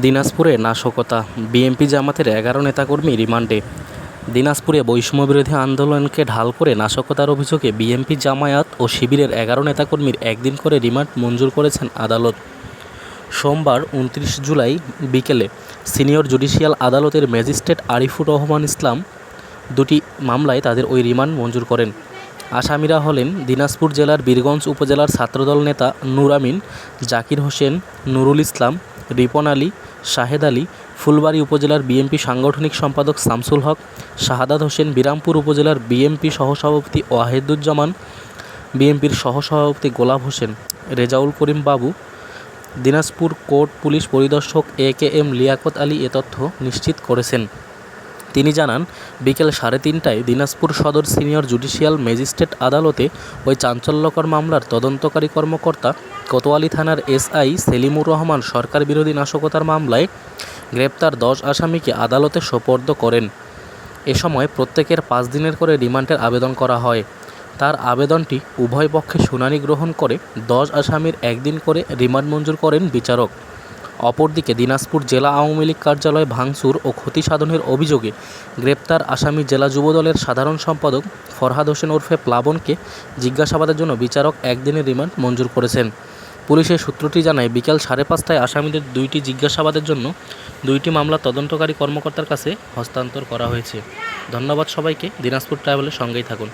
দিনাজপুরে নাশকতা। বিএনপি জামাতের এগারো নেতাকর্মী রিমান্ডে। দিনাজপুরে বৈষম্যবিরোধী আন্দোলনকে ঢাল করে নাশকতার অভিযোগে বিএনপি জামায়াত ও শিবিরের এগারো নেতাকর্মীর একদিন করে রিমান্ড মঞ্জুর করেছেন আদালত। সোমবার উনত্রিশ জুলাই বিকেলে সিনিয়র জুডিশিয়াল আদালতের ম্যাজিস্ট্রেট আরিফুর রহমান ইসলাম দুটি মামলায় তাদের ওই রিমান্ড মঞ্জুর করেন। আসামিরা হলেন দিনাজপুর জেলার বীরগঞ্জ উপজেলার ছাত্রদল নেতা নূর আমিন, জাকির হোসেন, নুরুল ইসলাম রিপন আলী, শাহেদ আলী, ফুলবাড়ী উপজেলার বিএনপি সাংগঠনিক সম্পাদক শামসুল হক, শাহাদাত হোসেন বিরামপুর উপজেলার বিএনপি সহসভাপতি ওয়াহেদুজ্জামান বিএনপির সহসভাপতি গোলাপ হোসেন, রেজাউল করিম বাবু, দিনাজপুর কোর্ট পুলিশ পরিদর্শক A K M Liaquat Ali এ তথ্য নিশ্চিত করেছেন। তিনি জানান, বিকেল সাড়ে তিনটায় দিনাজপুর সদর সিনিয়র জুডিশিয়াল ম্যাজিস্ট্রেট আদালতে ওই চাঞ্চল্যকর মামলার তদন্তকারী কর্মকর্তা কোতোয়ালি থানার এসআই সেলিমুর রহমান সরকার বিরোধী নাশকতার মামলায় গ্রেপ্তার দশ আসামিকে আদালতে সোপর্দ করেন। এ সময় প্রত্যেকের পাঁচ দিনের করে রিমান্ডের আবেদন করা হয়। তার আবেদনটি উভয় পক্ষে শুনানি গ্রহণ করে দশ আসামির একদিন করে রিমান্ড মঞ্জুর করেন বিচারক। অপরদিকে দিনাজপুর জেলা আওয়ামী লীগ কার্যালয় ভাঙচুর ও ক্ষতি সাধনের অভিযোগে গ্রেপ্তার আসামি জেলা যুবদলের সাধারণ সম্পাদক ফরহাদ হোসেন ওরফে প্লাবনকে জিজ্ঞাসাবাদের জন্য বিচারক একদিনের রিমান্ড মঞ্জুর করেছেন। পুলিশের সূত্রটি জানায়, বিকেল সাড়ে পাঁচটায় আসামিদের দুইটি জিজ্ঞাসাবাদের জন্য দুইটি মামলা তদন্তকারী কর্মকর্তার কাছে হস্তান্তর করা হয়েছে। ধন্যবাদ সবাইকে, দিনাজপুর ট্রাভেলের সঙ্গেই থাকুন।